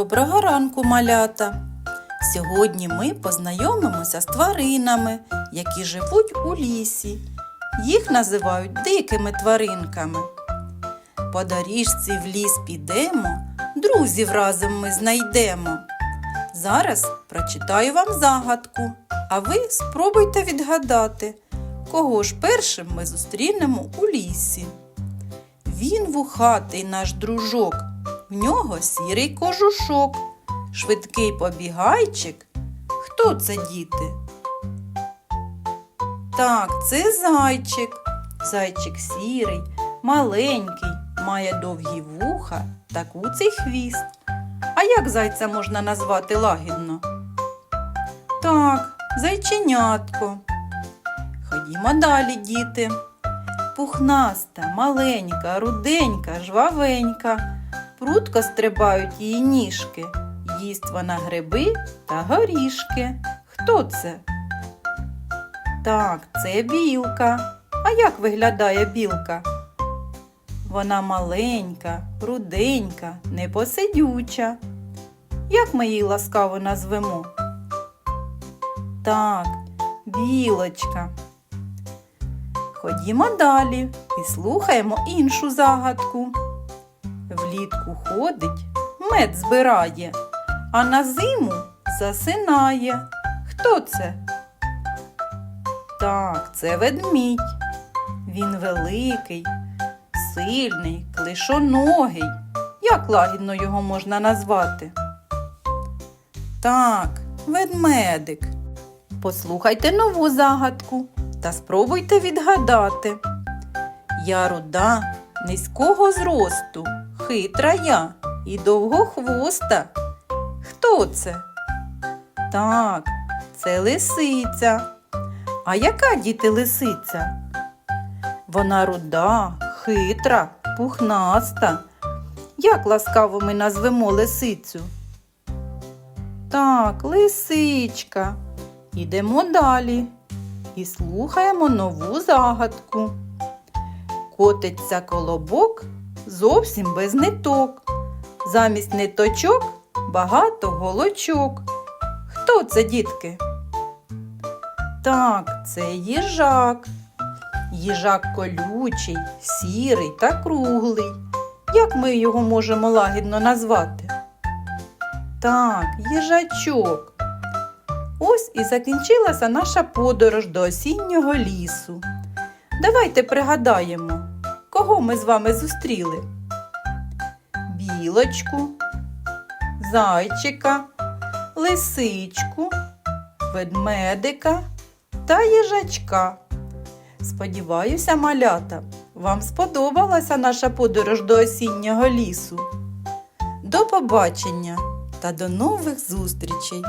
Доброго ранку, малята! Сьогодні ми познайомимося з тваринами, які живуть у лісі. Їх називають дикими тваринками. По доріжці в ліс підемо, друзів разом ми знайдемо. Зараз прочитаю вам загадку, а ви спробуйте відгадати, кого ж першим ми зустрінемо у лісі. Він вухатий наш дружок, в нього сірий кожушок, швидкий побігайчик. Хто це діти? Так, це зайчик. Зайчик сірий, маленький, має довгі вуха та куций хвіст. А як зайця можна назвати лагідно? Так, зайченятко. Ходімо далі, діти. Пухнаста, маленька, руденька, жвавенька. Прутко стрибають її ніжки. Їсть вона гриби та горішки. Хто це? Так, це білка. А як виглядає білка? Вона маленька, руденька, непосидюча. Як ми її ласкаво назвемо? Так, білочка. Ходімо далі і слухаємо іншу загадку. Влітку ходить, мед збирає, а на зиму засинає. Хто це? Так, це ведмідь. Він великий, сильний, клишоногий. Як лагідно його можна назвати? Так, ведмедик. Послухайте нову загадку та спробуйте відгадати. Я руда, низького зросту, хитра я і довгохвоста. Хто це? Так, це лисиця. А яка діти лисиця? Вона руда, хитра, пухнаста. Як ласкаво ми назвемо лисицю? Так, лисичка. Ідемо далі і слухаємо нову загадку. Котиться колобок зовсім без ниток. Замість ниточок багато голочок. Хто це, дітки? Так, це їжак. Їжак колючий, сірий та круглий. Як ми його можемо лагідно назвати? Так, їжачок. Ось і закінчилася наша подорож до осіннього лісу. Давайте пригадаємо, кого ми з вами зустріли? Білочку, зайчика, лисичку, ведмедика та їжачка. Сподіваюся, малята, вам сподобалася наша подорож до осіннього лісу. До побачення та до нових зустрічей!